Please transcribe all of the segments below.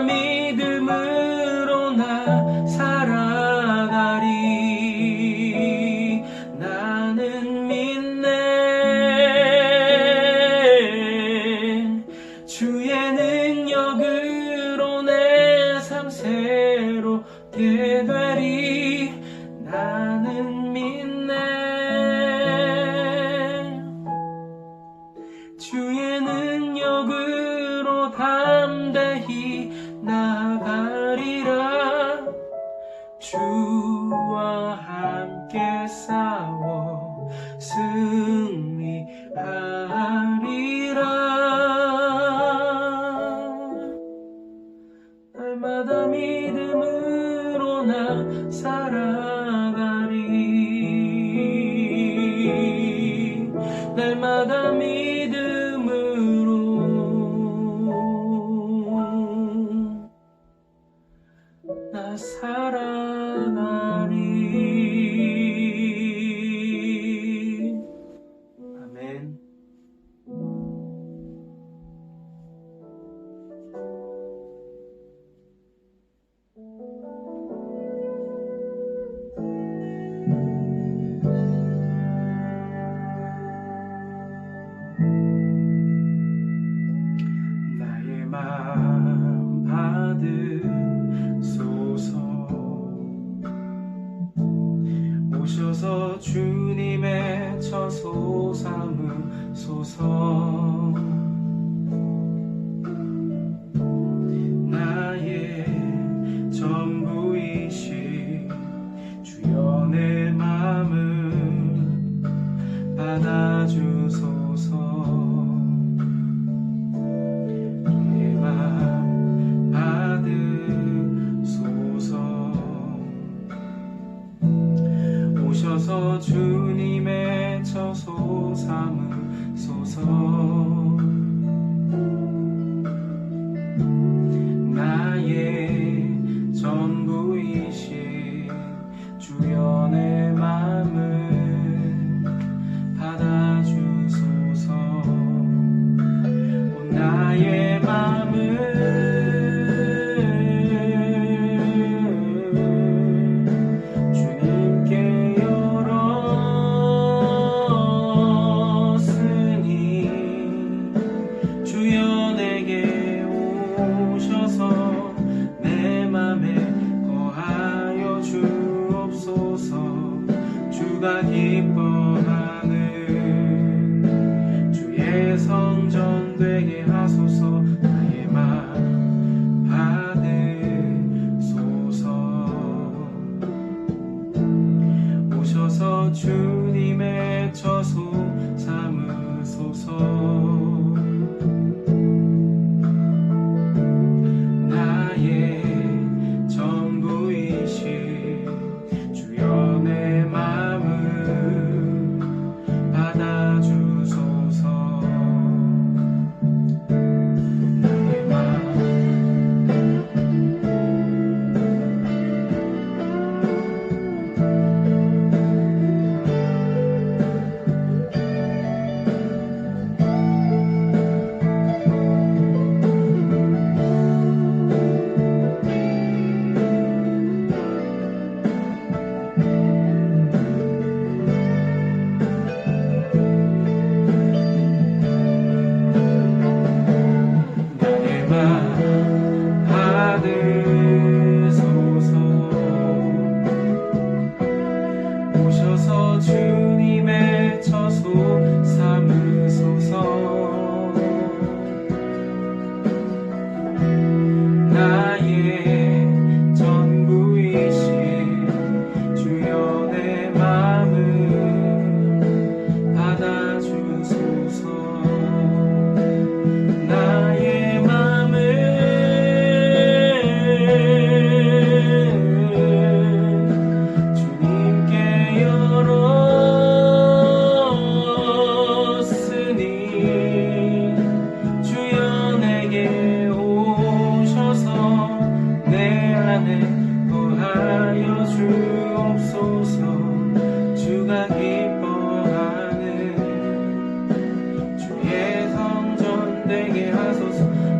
믿음으 소서.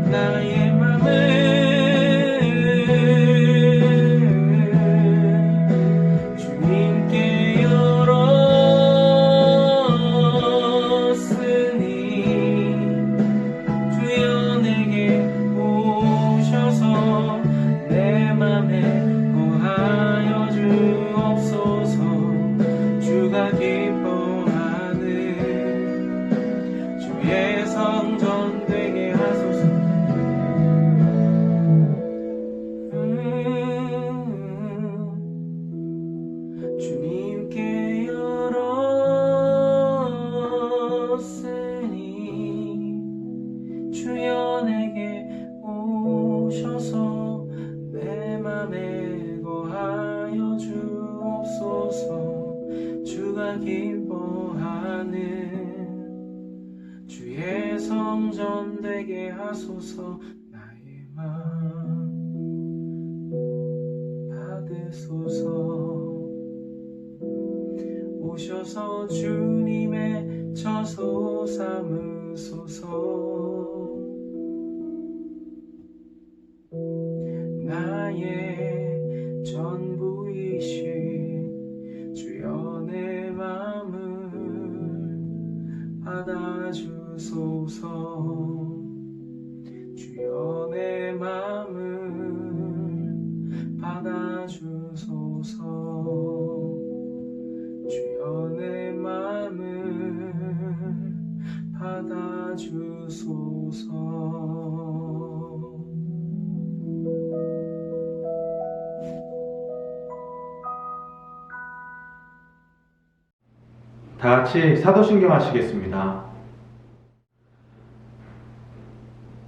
now you 내거하 여, 주옵소서. 주가 기뻐하는 주의 성전 되게 하소서. 나의 마음 받으소서. 오셔서 주님의 처소 삼으소서. 하소서. 주여 내 마음을 받아주소서. 주여 내 마음을 받아주소서. 다 같이 사도신경 하시겠습니다.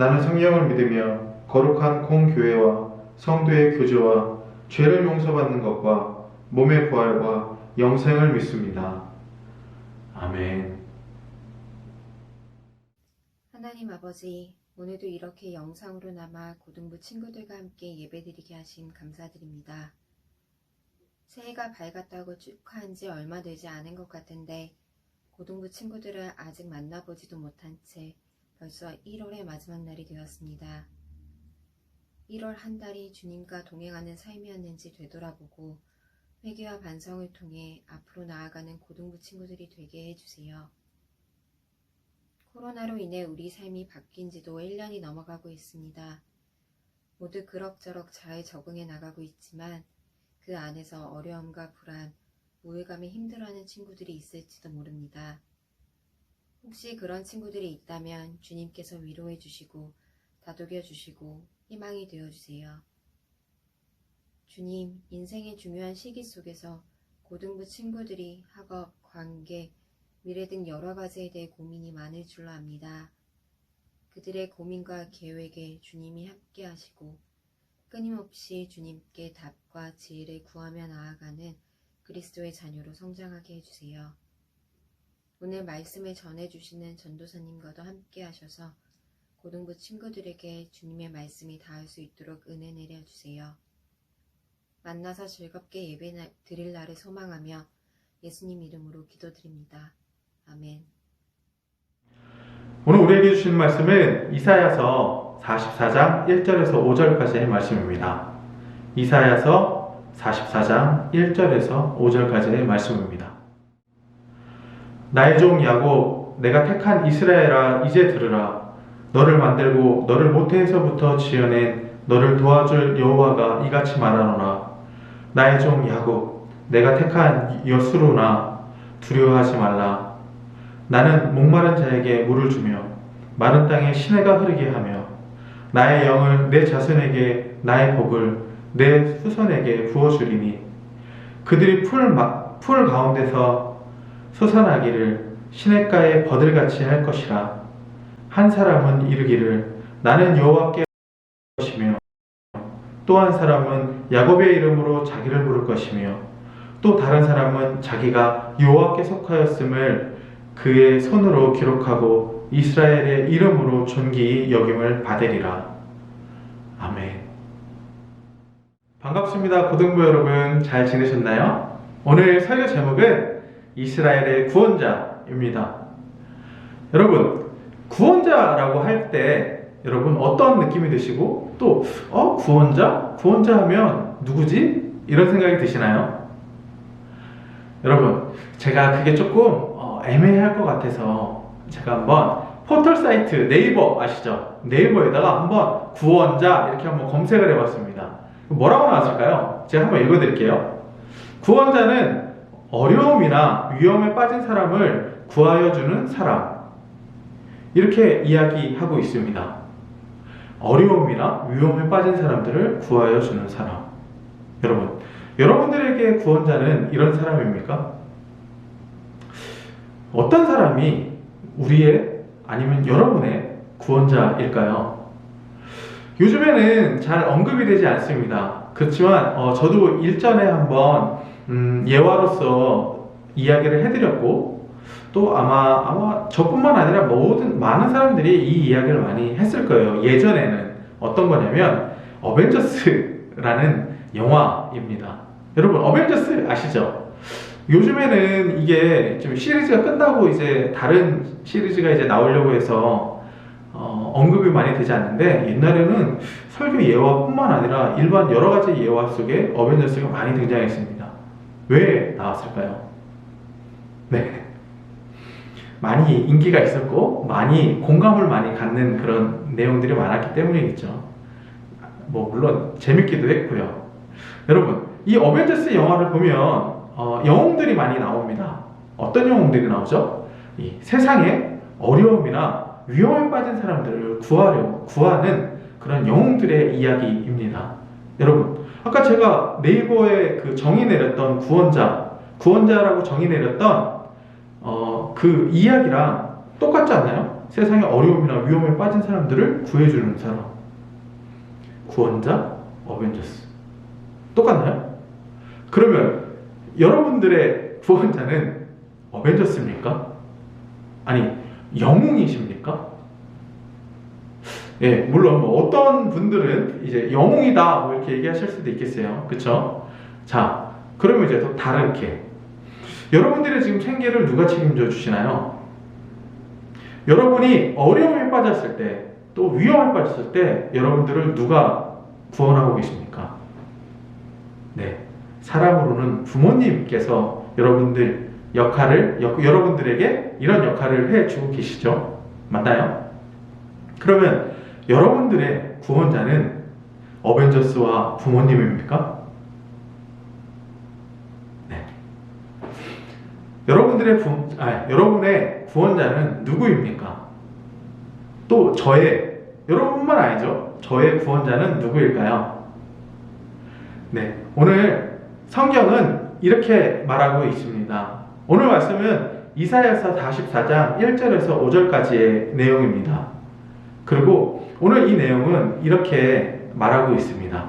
나는 성령을 믿으며 거룩한 공교회와 성도의 교제와 죄를 용서받는 것과 몸의 부활과 영생을 믿습니다. 아멘. 하나님 아버지, 오늘도 이렇게 영상으로나마 고등부 친구들과 함께 예배드리게 하심 감사드립니다. 새해가 밝았다고 축하한 지 얼마 되지 않은 것 같은데 고등부 친구들을 아직 만나보지도 못한 채 벌써 1월의 마지막 날이 되었습니다. 1월 한 달이 주님과 동행하는 삶이었는지 되돌아보고 회개와 반성을 통해 앞으로 나아가는 고등부 친구들이 되게 해주세요. 코로나로 인해 우리 삶이 바뀐 지도 1년이 넘어가고 있습니다. 모두 그럭저럭 잘 적응해 나가고 있지만 그 안에서 어려움과 불안, 우울감에 힘들어하는 친구들이 있을지도 모릅니다. 혹시 그런 친구들이 있다면 주님께서 위로해 주시고 다독여 주시고 희망이 되어 주세요. 주님, 인생의 중요한 시기 속에서 고등부 친구들이 학업, 관계, 미래 등 여러 가지에 대해 고민이 많을 줄로 압니다. 그들의 고민과 계획에 주님이 함께 하시고 끊임없이 주님께 답과 지혜를 구하며 나아가는 그리스도의 자녀로 성장하게 해주세요. 오늘 말씀을 전해주시는 전도사님과도 함께 하셔서 고등부 친구들에게 주님의 말씀이 닿을 수 있도록 은혜 내려주세요. 만나서 즐겁게 예배 나- 드릴 날을 소망하며 예수님 이름으로 기도드립니다. 아멘. 오늘 우리에게 주신 말씀은 이사야서 44장 1절에서 5절까지의 말씀입니다. 이사야서 44장 1절에서 5절까지의 말씀입니다. 나의 종 야곱 내가 택한 이스라엘아 이제 들으라. 너를 만들고 너를 모태에서부터 지어낸 너를 도와줄 여호와가 이같이 말하노라. 나의 종 야곱 내가 택한 여수로나 두려워하지 말라. 나는 목마른 자에게 물을 주며 마른 땅에 시내가 흐르게 하며 나의 영을 내 자손에게 나의 복을 내 후손에게 부어주리니 그들이 풀, 마- 풀 가운데서 솟아나기를 시냇가에 버들같이 할 것이라 한 사람은 이르기를 나는 여호와께 것이며 또 한 사람은 야곱의 이름으로 자기를 부를 것이며 또 다른 사람은 자기가 여호와께 속하였음을 그의 손으로 기록하고 이스라엘의 이름으로 존귀히 여김을 받으리라. 아멘. 반갑습니다. 고등부 여러분 잘 지내셨나요? 오늘 설교 제목은 이스라엘의 구원자입니다. 여러분, 구원자라고 할 때 여러분 어떤 느낌이 드시고 또 어, 구원자? 구원자 하면 누구지? 이런 생각이 드시나요? 여러분, 제가 그게 조금 어, 애매할 것 같아서 제가 한번 포털 사이트 네이버 아시죠? 네이버에다가 한번 구원자 이렇게 한번 검색을 해봤습니다. 뭐라고 나왔을까요? 제가 한번 읽어드릴게요. 구원자는 어려움이나 위험에 빠진 사람을 구하여 주는 사람. 이렇게 이야기하고 있습니다. 어려움이나 위험에 빠진 사람들을 구하여 주는 사람. 여러분, 여러분들에게 구원자는 이런 사람입니까? 어떤 사람이 우리의 아니면 여러분의 구원자일까요? 요즘에는 잘 언급이 되지 않습니다. 그렇지만 어, 저도 일전에 한번 음, 예화로서 이야기를 해드렸고 또 아마 아마 저뿐만 아니라 모든 많은 사람들이 이 이야기를 많이 했을 거예요. 예전에는 어떤 거냐면 어벤져스라는 영화입니다. 여러분 어벤져스 아시죠? 요즘에는 이게 좀 시리즈가 끝나고 이제 다른 시리즈가 이제 나오려고 해서 어, 언급이 많이 되지 않는데 옛날에는 설교 예화뿐만 아니라 일반 여러 가지 예화 속에 어벤져스가 많이 등장했습니다. 왜 나왔을까요? 네. 많이 인기가 있었고 많이 공감을 많이 갖는 그런 내용들이 많았기 때문이겠죠. 뭐 물론 재밌기도 했고요. 여러분 이 어벤져스 영화를 보면 어, 영웅들이 많이 나옵니다. 어떤 영웅들이 나오죠? 이 세상에 어려움이나 위험에 빠진 사람들을 구하려 구하는 그런 영웅들의 이야기입니다. 여러분 아까 제가 네이버에 그 정의 내렸던 구원자 구원자라고 정의 내렸던 어, 그 이야기랑 똑같지 않나요? 세상에 어려움이나 위험에 빠진 사람들을 구해주는 사람. 구원자, 어벤져스. 똑같나요? 그러면 여러분들의 구원자는 어벤져스입니까? 아니, 영웅이십니까? 예, 물론 뭐 어떤 분들은 이제 영웅이다 뭐 이렇게 얘기하실 수도 있겠어요. 그쵸? 자, 그러면 이제 더 다르게 여러분들의 지금 생계를 누가 책임져 주시나요? 여러분이 어려움에 빠졌을 때, 또 위험에 빠졌을 때, 여러분들을 누가 구원하고 계십니까? 네. 사람으로는 부모님께서 여러분들 역할을, 여, 여러분들에게 이런 역할을 해 주고 계시죠? 맞나요? 그러면 여러분들의 구원자는 어벤져스와 부모님입니까? 여러분들의 부, 아, 여러분의 구원자는 누구입니까? 또 저의 여러분뿐만 아니죠. 저의 구원자는 누구일까요? 네, 오늘 성경은 이렇게 말하고 있습니다. 오늘 말씀은 이사야서 44장 1절에서 5절까지의 내용입니다. 그리고 오늘 이 내용은 이렇게 말하고 있습니다.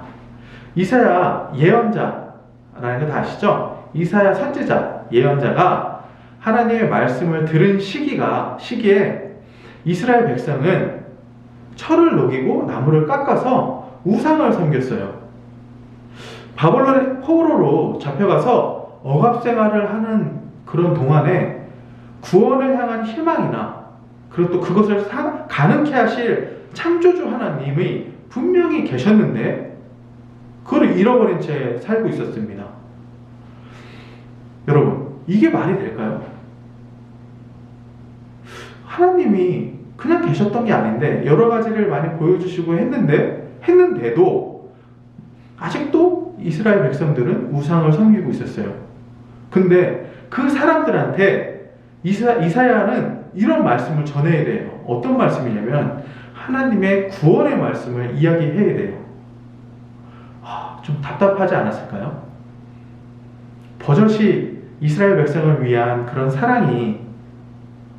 이사야 예언자라는 거 다 아시죠? 이사야 선지자 예언자가 하나님의 말씀을 들은 시기가 시기에 이스라엘 백성은 철을 녹이고 나무를 깎아서 우상을 섬겼어요. 바벨론의 포로로 잡혀가서 억압 생활을 하는 그런 동안에 구원을 향한 희망이나 그리고 또 그것을 사- 가능케 하실 창조주 하나님이 분명히 계셨는데 그걸 잃어버린 채 살고 있었습니다. 여러분, 이게 말이 될까요? 하나님이 그냥 계셨던 게 아닌데 여러 가지를 많이 보여주시고 했는데 했는데도 아직도 이스라엘 백성들은 우상을 섬기고 있었어요. 근데 그 사람들한테 이사, 이사야는 이런 말씀을 전해야 돼요. 어떤 말씀이냐면 하나님의 구원의 말씀을 이야기해야 돼요. 아, 좀 답답하지 않았을까요? 버젓이 이스라엘 백성을 위한 그런 사랑이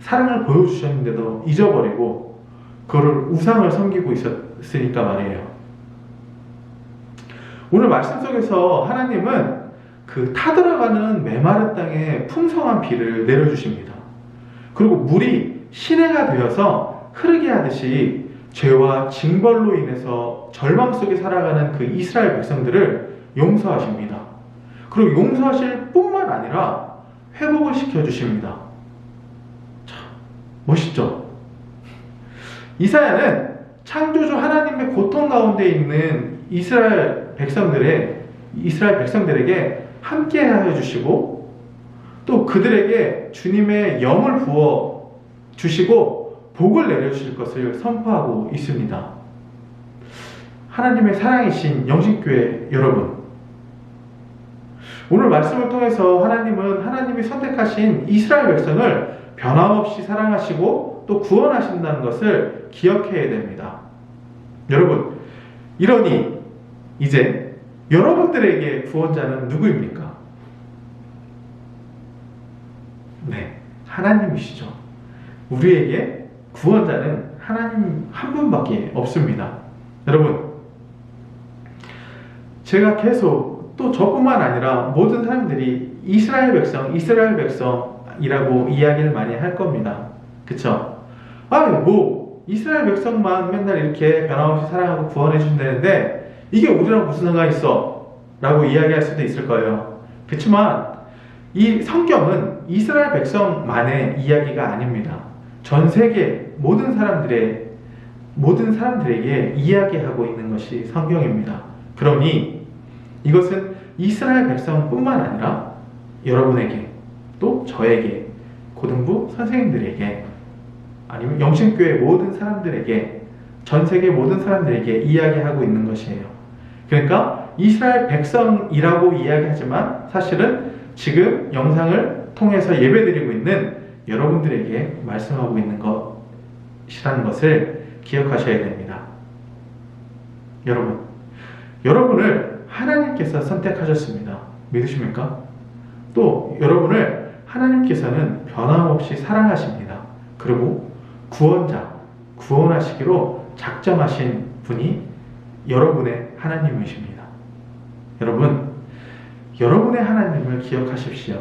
사랑을 보여주셨는데도 잊어버리고 그거를 우상을 섬기고 있었으니까 말이에요. 오늘 말씀 속에서 하나님은 그 타들어가는 메마른 땅에 풍성한 비를 내려주십니다. 그리고 물이 시내가 되어서 흐르게 하듯이 죄와 징벌로 인해서 절망 속에 살아가는 그 이스라엘 백성들을 용서하십니다. 그리고 용서하실 뿐만 아니라 회복을 시켜주십니다. 멋있죠? 이사야는 창조주 하나님의 고통 가운데 있는 이스라엘 백성들의 이스라엘 백성들에게 함께 하여 주시고 또 그들에게 주님의 영을 부어 주시고 복을 내려 주실 것을 선포하고 있습니다. 하나님의 사랑이신 영신교회 여러분 오늘 말씀을 통해서 하나님은 하나님이 선택하신 이스라엘 백성을 변함없이 사랑하시고 또 구원하신다는 것을 기억해야 됩니다. 여러분, 이러니 이제 여러분들에게 구원자는 누구입니까? 네, 하나님이시죠. 우리에게 구원자는 하나님 한 분밖에 없습니다. 여러분, 제가 계속 또 저뿐만 아니라 모든 사람들이 이스라엘 백성, 이스라엘 백성이라고 이야기를 많이 할 겁니다. 그쵸? 아니, 뭐, 이스라엘 백성만 맨날 이렇게 변함없이 사랑하고 구원해 준다는데, 이게 우리랑 무슨 상관 있어? 라고 이야기할 수도 있을 거예요. 그렇지만, 이 성경은 이스라엘 백성만의 이야기가 아닙니다. 전 세계 모든 사람들의, 모든 사람들에게 이야기하고 있는 것이 성경입니다. 그러니, 이것은 이스라엘 백성뿐만 아니라 여러분에게 또 저에게 고등부 선생님들에게 아니면 영신교회 모든 사람들에게 전 세계 모든 사람들에게 이야기하고 있는 것이에요. 그러니까 이스라엘 백성이라고 이야기하지만 사실은 지금 영상을 통해서 예배드리고 있는 여러분들에게 말씀하고 있는 것이라는 것을 기억하셔야 됩니다. 여러분, 여러분을 하나님께서 선택하셨습니다. 믿으십니까? 또 여러분을 하나님께서는 변함없이 사랑하십니다. 그리고 구원자, 구원하시기로 작정하신 분이 여러분의 하나님이십니다. 여러분, 여러분의 하나님을 기억하십시오.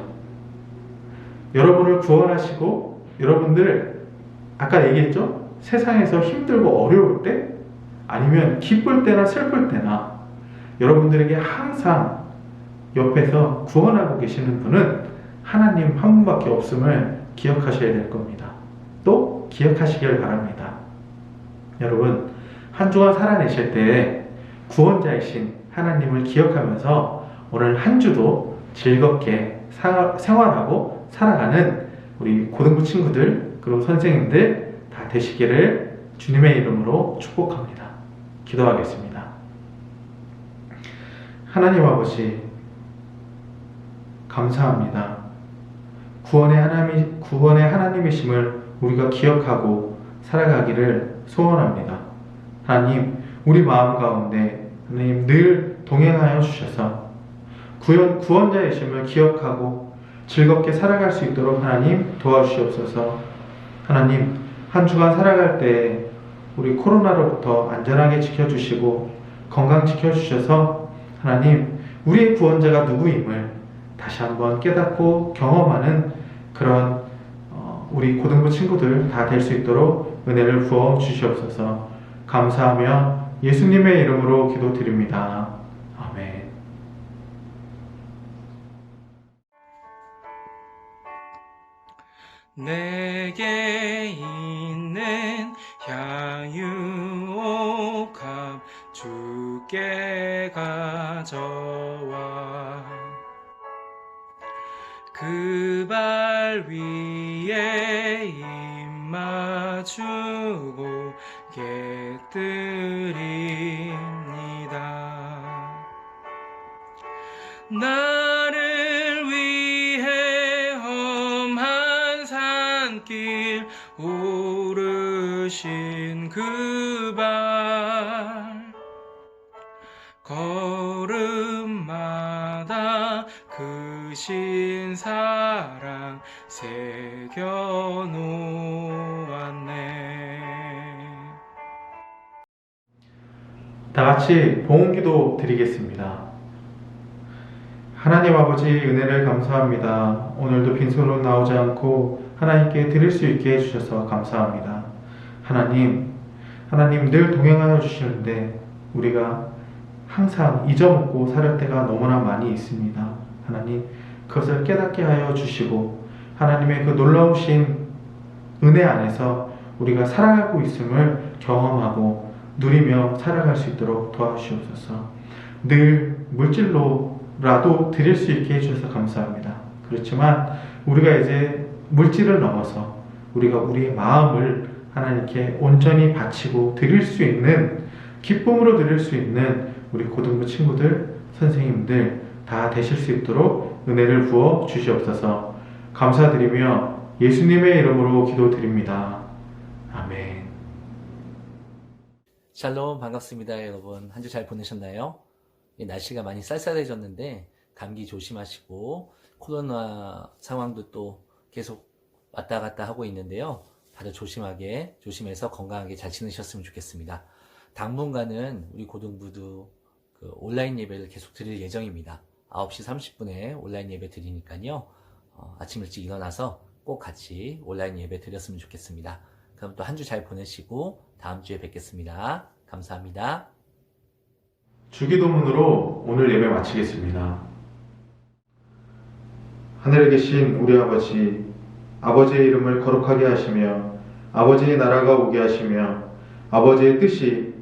여러분을 구원하시고 여러분들 아까 얘기했죠? 세상에서 힘들고 어려울 때 아니면 기쁠 때나 슬플 때나 여러분들에게 항상 옆에서 구원하고 계시는 분은 하나님 한 분밖에 없음을 기억하셔야 될 겁니다. 또 기억하시길 바랍니다. 여러분, 한 주간 살아내실 때 구원자이신 하나님을 기억하면서 오늘 한 주도 즐겁게 사- 생활하고 살아가는 우리 고등부 친구들 그리고 선생님들 다 되시기를 주님의 이름으로 축복합니다. 기도하겠습니다. 하나님 아버지 감사합니다. 구원의 하나님 구원의 하나님이심을 우리가 기억하고 살아가기를 소원합니다. 하나님, 우리 마음 가운데 하나님 늘 동행하여 주셔서 구원, 구원자이심을 기억하고 즐겁게 살아갈 수 있도록 하나님 도와주시옵소서. 하나님, 한 주간 살아갈 때 우리 코로나로부터 안전하게 지켜주시고 건강 지켜주셔서 하나님, 우리의 구원자가 누구임을 다시 한번 깨닫고 경험하는 그런 어, 우리 고등부 친구들 다 될 수 있도록 은혜를 부어 주시옵소서. 감사하며 예수님의 이름으로 기도드립니다. 내게 있는 향유옥합 주께 가져와. 그 발 위에 입 맞추고 객드립니다. 나 걸음마다 크신 사랑 새겨 놓았네 다 같이 봉기도 드리겠습니다. 하나님 아버지 은혜를 감사합니다. 오늘도 빈손으로 나오지 않고 하나님께 드릴 수 있게 해주셔서 감사합니다. 하나님, 하나님 늘 동행하여 주시는데 우리가 항상 잊어먹고 살을 때가 너무나 많이 있습니다. 하나님, 그것을 깨닫게 하여 주시고 하나님의 그 놀라우신 은혜 안에서 우리가 살아가고 있음을 경험하고 누리며 살아갈 수 있도록 도와주시옵소서. 늘 물질로라도 드릴 수 있게 해주셔서 감사합니다. 그렇지만 우리가 이제 물질을 넘어서 우리가 우리의 마음을 하나님께 온전히 바치고 드릴 수 있는 기쁨으로 드릴 수 있는 우리 고등부 친구들, 선생님들 다 되실 수 있도록 은혜를 부어 주시옵소서. 감사드리며 예수님의 이름으로 기도드립니다. 아멘. 샬롬 반갑습니다 여러분 한 주 잘 보내셨나요? 예, 날씨가 많이 쌀쌀해졌는데 감기 조심하시고 코로나 상황도 또 계속 왔다 갔다 하고 있는데요 다들 조심하게 조심해서 건강하게 잘 지내셨으면 좋겠습니다 당분간은 우리 고등부도 그 온라인 예배를 계속 드릴 예정입니다 9시 30분에 온라인 예배 드리니까요 어, 아침 일찍 일어나서 꼭 같이 온라인 예배 드렸으면 좋겠습니다 그럼 또 한 주 잘 보내시고 다음 주에 뵙겠습니다. 감사합니다. 주기도문으로 오늘 예배 마치겠습니다. 하늘에 계신 우리 아버지, 아버지의 이름을 거룩하게 하시며, 아버지의 나라가 오게 하시며, 아버지의 뜻이